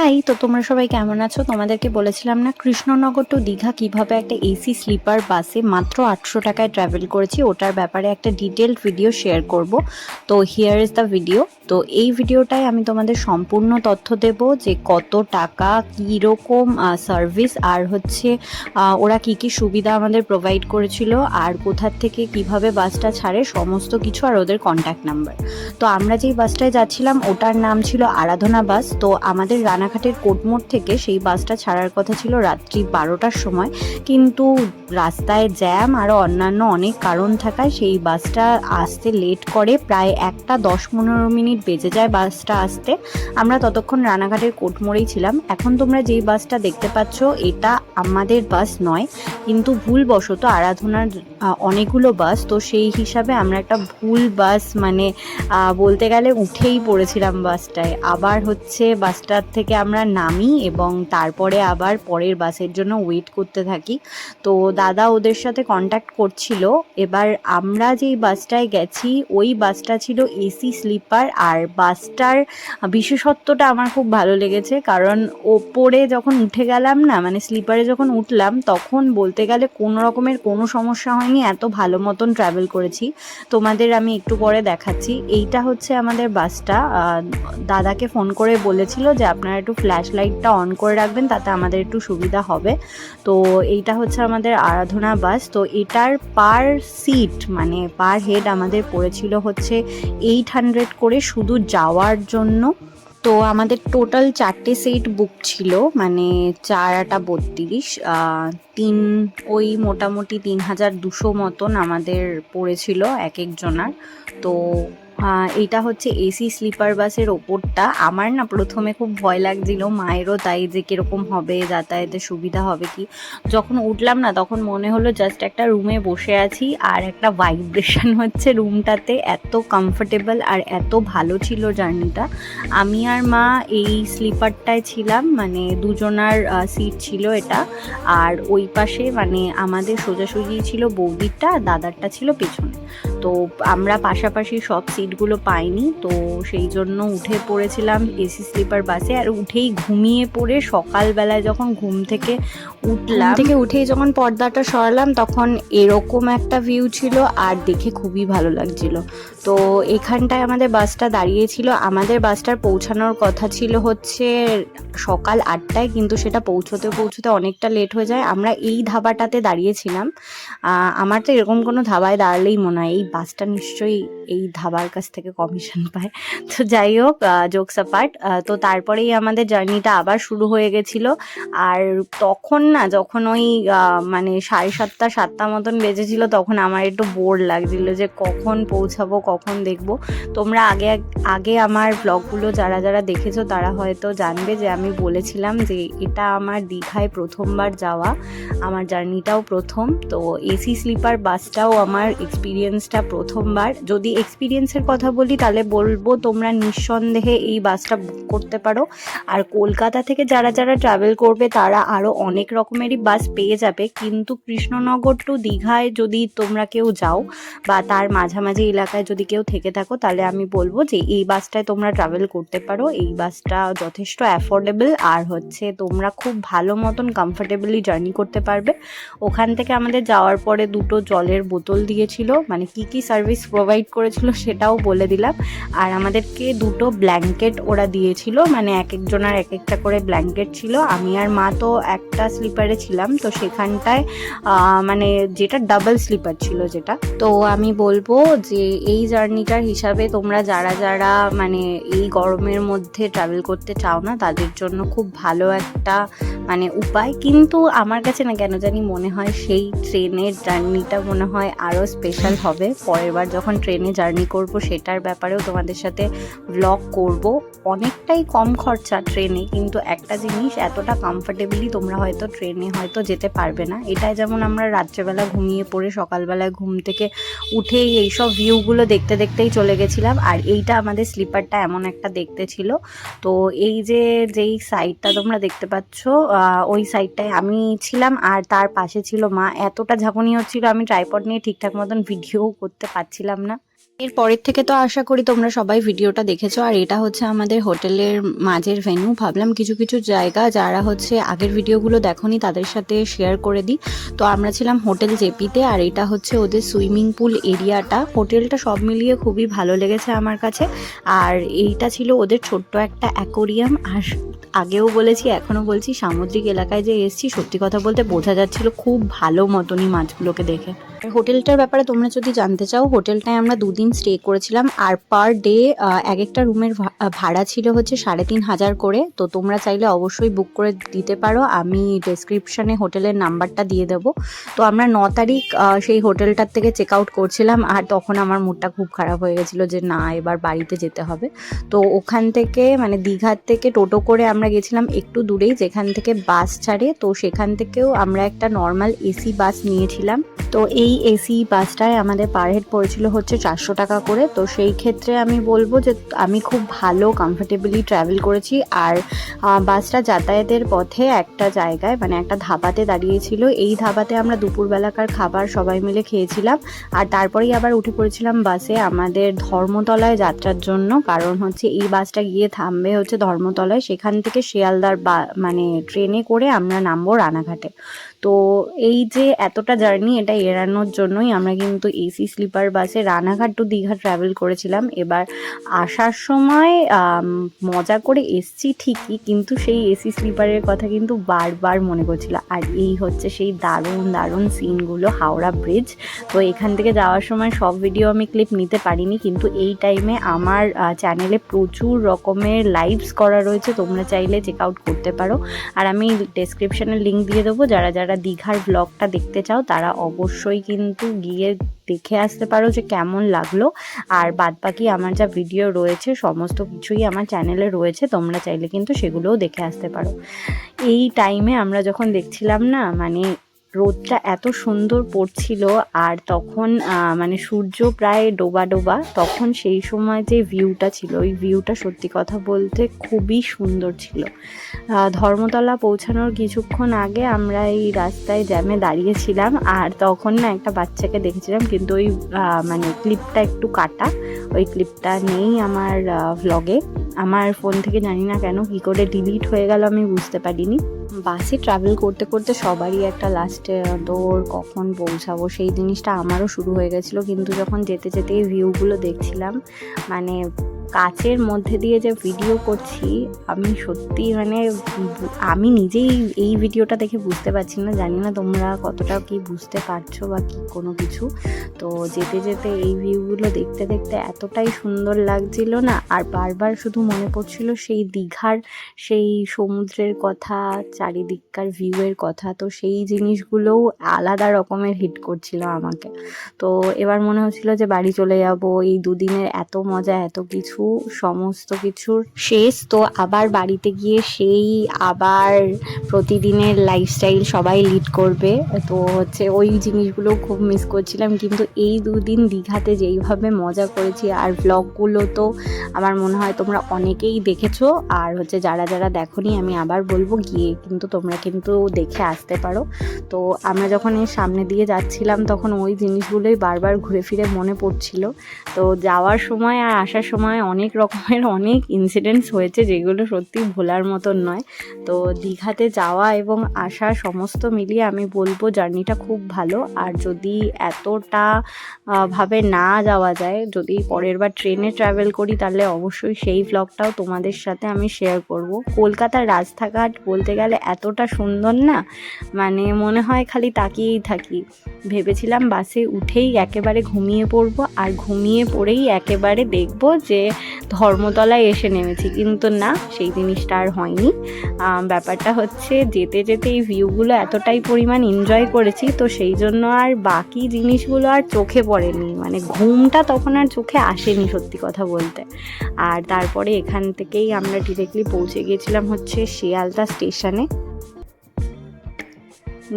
High, তো তোমরা সবাই কেমন আছো? তোমাদেরকে বলেছিলাম না, কৃষ্ণনগর টু দীঘা কীভাবে একটা এসি স্লিপার বাসে মাত্র আটশো টাকায় ট্রাভেল করেছি, ওটার ব্যাপারে একটা ডিটেলড ভিডিও শেয়ার করব। তো হিয়ার ইজ দ্য ভিডিও তো এই ভিডিওটায় আমি তোমাদের সম্পূর্ণ তথ্য দেব যে কত টাকা, কীরকম সার্ভিস আর হচ্ছে ওরা কি কি সুবিধা আমাদের প্রোভাইড করেছিল, আর কোথার থেকে কীভাবে বাসটা ছাড়ে, সমস্ত কিছু আর ওদের কন্ট্যাক্ট নাম্বার তো আমরা যেই বাসটায় যাচ্ছিলাম, ওটার নাম ছিল আরাধনা বাস তো আমাদের রানাঘাটের কোটমোড় থেকে সেই বাসটা ছাড়ার কথা ছিল রাত্রি বারোটার সময়। কিন্তু রাস্তায় জ্যাম আরও অন্যান্য অনেক কারণ থাকায় সেই বাসটা আসতে লেট করে প্রায় একটা দশ পনেরো মিনিট বেজে যায় বাসটা আসতে। আমরা ততক্ষণ রানাঘাটের কোটমোড়েই ছিলাম। এখন তোমরা যেই বাসটা দেখতে পাচ্ছ, এটা আমাদের বাস নয়, কিন্তু ভুলবশত আরাধনার অনেকগুলো বাস। তো সেই হিসাবে আমরা একটা ভুল বাস মানে বলতে গেলে উঠেই পড়েছিলাম বাসটায়। আবার হচ্ছে বাসটার থেকে আমরা নামি এবং তারপরে আবার পরের বাসের জন্য ওয়েট করতে থাকি। তো দাদা ওদের সাথে কন্ট্যাক্ট করছিল। এবার আমরা যেই বাসটায় গেছি, ওই বাসটা ছিল এসি স্লিপার আর বাসটার বিশেষত্বটা আমার খুব ভালো লেগেছে। কারণ ওপরে যখন উঠে গেলাম না মানে স্লিপারে যখন উঠলাম, তখন বলতে গেলে কোনো রকমের কোনো সমস্যা হয়নি, এত ভালো মতন ট্রাভেল করেছি। তোমাদের আমি একটু পরে দেখাচ্ছি। এইটা হচ্ছে আমাদের বাসটা। দাদাকে ফোন করে বলেছিল যে আপনারা একটু ফ্ল্যাশ লাইটটা অন করে রাখবেন, তাতে আমাদের একটু সুবিধা হবে। তো এইটা হচ্ছে আমাদের আরাধনা বাস। তো এটার পার সিট মানে পার হেড আমাদের পড়েছিল হচ্ছে এইট হান্ড্রেড করে শুধু যাওয়ার জন্য। তো আমাদের টোটাল চারটে সিট বুক ছিল মানে চার আটা বত্রিশ তিন, ওই মোটামুটি তিন হাজার দুশো মতন আমাদের পড়েছিল এক একজনার তো এইটা হচ্ছে এসি স্লিপার বাসের ওপরটা। আমার না প্রথমে খুব ভয় লাগছিল, মায়েরও তাই যে কীরকম হবে, যাতায়াতের সুবিধা হবে কি। যখন উঠলাম না, তখন মনে হলো জাস্ট একটা রুমে বসে আছি, আর একটা ভাইব্রেশন হচ্ছে রুমটাতে এত কমফোর্টেবল আর এত ভালো ছিল জার্নিটা আমি আর মা এই স্লিপারটায় ছিলাম মানে দুজনার সিট ছিল এটা। আর ওই পাশে মানে আমাদের সোজাসুজি ছিল বৌদিরটা দাদারটা ছিল পেছনে। তো আমরা পাশাপাশি সব সিটগুলো পাইনি, তো সেই জন্য উঠে পড়েছিলাম এসি স্লিপার বাসে আর উঠেই ঘুমিয়ে পড়ে সকালবেলায় যখন ঘুম থেকে উঠলাম। থেকে উঠেই যখন পর্দাটা সরালাম তখন এরকম একটা ভিউ ছিল আর দেখে খুবই ভালো লাগছিল। তো এখানটায় আমাদের বাসটা দাঁড়িয়েছিল। আমাদের বাসটার পৌঁছানোর কথা ছিল হচ্ছে সকাল আটটায় কিন্তু সেটা পৌঁছতে পৌঁছতে অনেকটা লেট হয়ে যায়। আমরা এই ধাবাটাতে দাঁড়িয়েছিলাম। আমার তো এরকম কোনো ধাবায় দাঁড়ালেই মনে হয়। এই বাসটা নিশ্চয়ই এই ধাবার কাছ থেকে কমিশন পায়। তো যাই হোক জোকস অ্যাপার্ট তো তারপরেই আমাদের জার্নিটা আবার শুরু হয়ে গেছিল। আর তখন না, যখন ওই মানে সাড়ে সাতটা সাতটা মতন বেজেছিল, তখন আমার একটু বোর লাগছিল যে কখন পৌঁছাবো, কখন দেখব। তোমরা আগে আগে আমার ব্লগগুলো যারা যারা দেখেছ, তারা হয়তো জানবে যে আমি বলেছিলাম যে এটা আমার দীঘায় প্রথমবার যাওয়া। আমার জার্নিটাও প্রথম। তো এসি স্লিপার বাসটাও আমার এক্সপিরিয়েন্সটা প্রথমবার। যদি এক্সপিরিয়েন্সের কথা বলি, তাহলে বলব তোমরা নিঃসন্দেহে এই বাসটা বুক করতে পারো। আর কলকাতা থেকে যারা যারা ট্রাভেল করবে, তারা আরও অনেক রকমেরই বাস পেয়ে যাবে। কিন্তু কৃষ্ণনগর টু দীঘায় যদি তোমরা কেউ যাও, বা তার মাঝামাঝি এলাকায় যদি কেউ থেকে থাকো, তাহলে আমি বলব যে এই বাসটায় তোমরা ট্রাভেল করতে পারো। এই বাসটা যথেষ্ট অ্যাফোর্ডেবল আর হচ্ছে তোমরা খুব ভালো মতন কমফোর্টেবলি জার্নি করতে পারবে। ওখান থেকে আমাদের যাওয়ার পরে দুটো জলের বোতল দিয়েছিল। মানে কি কি সার্ভিস প্রোভাইড করেছিল সেটাও বলে দিলাম। আর আমাদেরকে দুটো ব্ল্যাঙ্কেট ওরা দিয়েছিল মানে এক একজনের এক একটা করে ব্ল্যাঙ্কেট ছিল। আমি আর মা তো একটা স্লিপারে ছিলাম, তো সেখানটায় মানে যেটা ডাবল স্লিপার ছিল যেটা। তো আমি বলব যে এই জার্নিটার হিসাবে তোমরা যারা যারা মানে এই গরমের মধ্যে ট্রাভেল করতে চাও না, তাদের জন্য খুব ভালো একটা মানে উপায় কিন্তু আমার কাছে না কেন জানি মনে হয় সেই ট্রেনের জার্নিটা মনে হয় আরও স্পেশাল হবে। পরের বার যখন ট্রেনে জার্নি করব সেটার ব্যাপারেও তোমাদের সাথে ব্লগ করব। অনেকটাই কম খরচা ট্রেনে, কিন্তু একটা জিনিস এতটা কমফোর্টেবলি তোমরা হয়তো ট্রেনে হয়তো যেতে পারবে না। এটাই যেমন আমরা রাত্রেবেলা ঘুমিয়ে পড়ে সকালবেলায় ঘুম থেকে উঠেই এইসব ভিউগুলো দেখতে দেখতেই চলে গেছিলাম। আর এইটা আমাদের স্লিপারটা এমন একটা দেখতে ছিল। তো এই যে, যেই সাইডটা তোমরা দেখতে পাচ্ছ ওই সাইডটায় আমি ছিলাম আর তার পাশে ছিল মা। এতটা ঝাঁকুনি হচ্ছিল আমি ট্রাইপড নিয়ে ঠিকঠাক মতন ভিডিও করতে পারছিলাম না। এর পরের থেকে তো আশা করি তোমরা সবাই ভিডিওটা দেখেছ। আর এটা হচ্ছে আমাদের হোটেলের মাঝের ভেন্যু ভাবলাম কিছু কিছু জায়গা যারা হচ্ছে আগের ভিডিওগুলো দেখোনি, তাদের সাথে শেয়ার করে দিই। তো আমরা ছিলাম হোটেল জেপিতে আর এটা হচ্ছে ওদের সুইমিং পুল এরিয়াটা হোটেলটা সব মিলিয়ে খুবই ভালো লেগেছে আমার কাছে। আর এইটা ছিল ওদের ছোট্ট একটা অ্যাকোরিয়াম আর আগেও বলেছি, এখনও বলছি, সামুদ্রিক এলাকায় যে এসছি, সত্যি কথা বলতে বোঝা যাচ্ছিল খুব ভালো মতনই মাছগুলোকে দেখে। হোটেলটার ব্যাপারে তোমরা যদি জানতে চাও, হোটেলটায় আমরা দুদিন স্টে করেছিলাম আর পার ডে এক একটা রুমের ভাড়া ছিল হচ্ছে সাড়ে তিন হাজার করে। তো তোমরা চাইলে অবশ্যই বুক করে দিতে পারো। আমি ডেসক্রিপশনে হোটেলের নাম্বারটা দিয়ে দেবো। তো আমরা ন তারিখ সেই হোটেলটার থেকে চেক আউট করছিলাম আর তখন আমার মুডটা খুব খারাপ হয়ে গেছিল যে না, এবার বাড়িতে যেতে হবে। তো ওখান থেকে মানে দীঘার থেকে টোটো করে আমরা গেছিলাম একটু দূরেই, যেখান থেকে বাস ছাড়ে। তো সেখান থেকেও আমরা একটা নর্মাল এসি বাস নিয়েছিলাম। তো এই এসি বাসটায় আমাদের পার হেড পড়েছিল হচ্ছে চারশো টাকা করে। তো সেই ক্ষেত্রে আমি বলব যে আমি খুব ভালো কমফোর্টেবলি ট্রাভেল করেছি। আর বাসটা যাতায়াতের পথে একটা জায়গায় মানে একটা ধাবাতে দাঁড়িয়েছিল। এই ধাবাতে আমরা দুপুরবেলাকার খাবার সবাই মিলে খেয়েছিলাম। আর তারপরেই আবার উঠে পড়েছিলাম বাসে আমাদের ধর্মতলায় যাত্রার জন্য। কারণ হচ্ছে এই বাসটা গিয়ে থামবে হচ্ছে ধর্মতলায়। সেখান থেকে শিয়ালদার বা মানে ট্রেনে করে আমরা নামবো রানাঘাটে। তো এই যে এতটা জার্নি এটা এড়ানোর জন্যই আমরা কিন্তু এসি স্লিপার বাসে রানাঘাট টু দীঘা ট্রাভেল করেছিলাম। এবার আসার সময় মজা করে এসছি ঠিকই, কিন্তু সেই এসি স্লিপারের কথা কিন্তু বারবার মনে করছিল আর এই হচ্ছে সেই দারুণ দারুণ সিনগুলো হাওড়া ব্রিজ তো এখান থেকে যাওয়ার সময় সব ভিডিও আমি ক্লিপ নিতে পারিনি, কিন্তু এই টাইমে আমার চ্যানেলে প্রচুর রকমের লাইভস করা রয়েছে, তোমরা চাইলে চেক আউট করতে পারো। আর আমি ডেসক্রিপশনে লিঙ্ক দিয়ে দেবো, যারা যারা দীঘার ব্লগটা দেখতে চাও, তারা অবশ্যই কিন্তু গিয়ে দেখে আসতে পারো যে কেমন লাগল। আর বাদ বাকি আমার যা ভিডিও রয়েছে, সমস্ত কিছুই আমার চ্যানেলে রয়েছে, তোমরা চাইলে কিন্তু সেগুলোও দেখে আসতে পারো। এই টাইমে আমরা যখন দেখছিলাম না মানে রোদটা এত সুন্দর পড়ছিল আর তখন মানে সূর্য প্রায় ডোবা ডোবা, তখন সেই সময় যে ভিউটা ছিল, ওই ভিউটা সত্যি কথা বলতে খুবই সুন্দর ছিল। ধর্মতলা পৌঁছানোর কিছুক্ষণ আগে আমরা এই রাস্তায় জ্যামে দাঁড়িয়েছিলাম আর তখন না একটা বাচ্চাকে দেখেছিলাম, কিন্তু ওই মানে ক্লিপটা একটু কাটা, ওই ক্লিপটা নেই আমার ভ্লগে আমার ফোন থেকে জানি না কেন কী করে ডিলিট হয়ে গেল আমি বুঝতে পারিনি। বাসে ট্রাভেল করতে করতে সবারই একটা লাস্টে দৌড়, কখন পৌঁছাবো, সেই জিনিসটা আমারও শুরু হয়ে গেছিল। কিন্তু যখন যেতে যেতে এই ভিউগুলো দেখছিলাম মানে কাচের মধ্যে দিয়ে যে ভিডিও করছি, আমি সত্যি মানে আমি নিজেই এই ভিডিওটা দেখে বুঝতে পারছি না। জানি না তোমরা কতটা কি বুঝতে পারছ বা কি কোনো কিছু। তো যেতে যেতে এই ভিউগুলো দেখতে দেখতে এতটাই সুন্দর লাগছিল না, আর বারবার শুধু মনে পড়ছিল সেই দীঘার, সেই সমুদ্রের কথা, চারিদিককার ভিউয়ের কথা। তো সেই জিনিসগুলোও আলাদা রকমের হিট করছিল আমাকে। তো এবার মনে হচ্ছিল যে বাড়ি চলে যাব, এই দুদিনের এত মজা, এত কিছু। সমস্ত কিছুর শেষ। তো আবার বাড়িতে গিয়ে সেই আবার প্রতিদিনের লাইফস্টাইল সবাই লিড করবে। তো হচ্ছে ওই জিনিসগুলো খুব মিস করছিলাম। কিন্তু এই দুদিন দীঘাতে যেইভাবে মজা করেছি, আর ব্লগগুলো তো আমার মনে হয় তোমরা অনেকেই দেখেছ। আর হচ্ছে যারা যারা দেখোনি, আমি আবার বলব, গিয়ে কিন্তু তোমরা কিন্তু দেখে আসতে পারো। তো আমরা যখন এর সামনে দিয়ে যাচ্ছিলাম, তখন ওই জিনিসগুলোই বারবার ঘুরে ফিরে মনে পড়ছিল। তো যাওয়ার সময় আর আসার সময় অনেক রকমের অনেক ইনসিডেন্টস হয়েছে যেগুলো সত্যি ভোলার মতন নয়। তো দীঘাতে যাওয়া এবং আসা সমস্ত মিলিয়ে আমি বলব জার্নিটা খুব ভালো। আর যদি এতটা ভাবে না যাওয়া যায়, যদি পরের বার ট্রেনে ট্রাভেল করি, তাহলে অবশ্যই সেই ব্লগটাও তোমাদের সাথে আমি শেয়ার করব। কলকাতার রাস্তাঘাট বলতে গেলে এতটা সুন্দর না মানে মনে হয় খালি তাকিয়েই থাকি। ভেবেছিলাম বাসে উঠেই একেবারে ঘুমিয়ে পড়ব, আর ঘুমিয়ে পড়েই একেবারে দেখব যে ধর্মতলায় এসে নেমেছি, কিন্তু না, সেই জিনিসটা আর হয়নি। ব্যাপারটা হচ্ছে যেতে যেতে এই ভিউগুলো এতটাই পরিমাণ এনজয় করেছি, তো সেই জন্য আর বাকি জিনিসগুলো আর চোখে পড়েনি। মানে ঘুমটা তখন আর চোখে আসেনি, সত্যি কথা বলতে। আর তারপরে এখান থেকেই আমরা ডিরেক্টলি পৌঁছে গিয়েছিলাম হচ্ছে শিয়ালদা স্টেশনে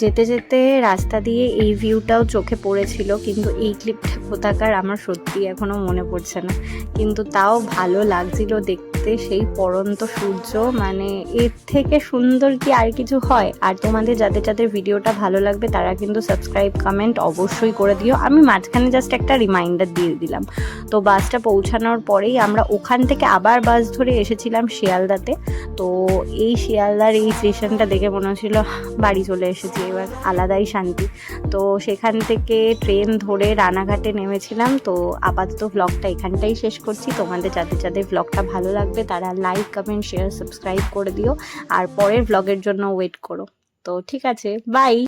যেতে যেতে রাস্তা দিয়ে এই ভিউটাও চোখে পড়েছিল, কিন্তু এই ক্লিপটা কোথাকার আমার সত্যি এখনও মনে পড়ছে না। কিন্তু তাও ভালো লাগছিল দেখতে। রাতে সেই পরন্ত সূর্য মানে এর থেকে সুন্দর কি আর কিছু হয়? আর তোমাদের যাদের যাদের ভিডিওটা ভালো লাগবে, তারা কিন্তু সাবস্ক্রাইব কমেন্ট অবশ্যই করে দিও। আমি মাঝখানে জাস্ট একটা রিমাইন্ডার দিয়ে দিলাম। তো বাসটা পৌঁছানোর পরেই আমরা ওখান থেকে আবার বাস ধরে এসেছিলাম শিয়ালদাতে। তো এই শিয়ালদার এই স্টেশনটা দেখে মনে হচ্ছিল বাড়ি চলে এসেছি, এবার আলাদাই শান্তি। তো সেখান থেকে ট্রেন ধরে রানাঘাটে নেমেছিলাম। তো আপাতত ব্লগটা এখানটাই শেষ করছি। তোমাদের যাদের যাদের ব্লগটা ভালো লাগবে তারা লাইক কমেন্ট শেয়ার সাবস্ক্রাইব করে দিও। আর পরের ব্লগের জন্য ওয়েট করো। তো ঠিক আছে বাই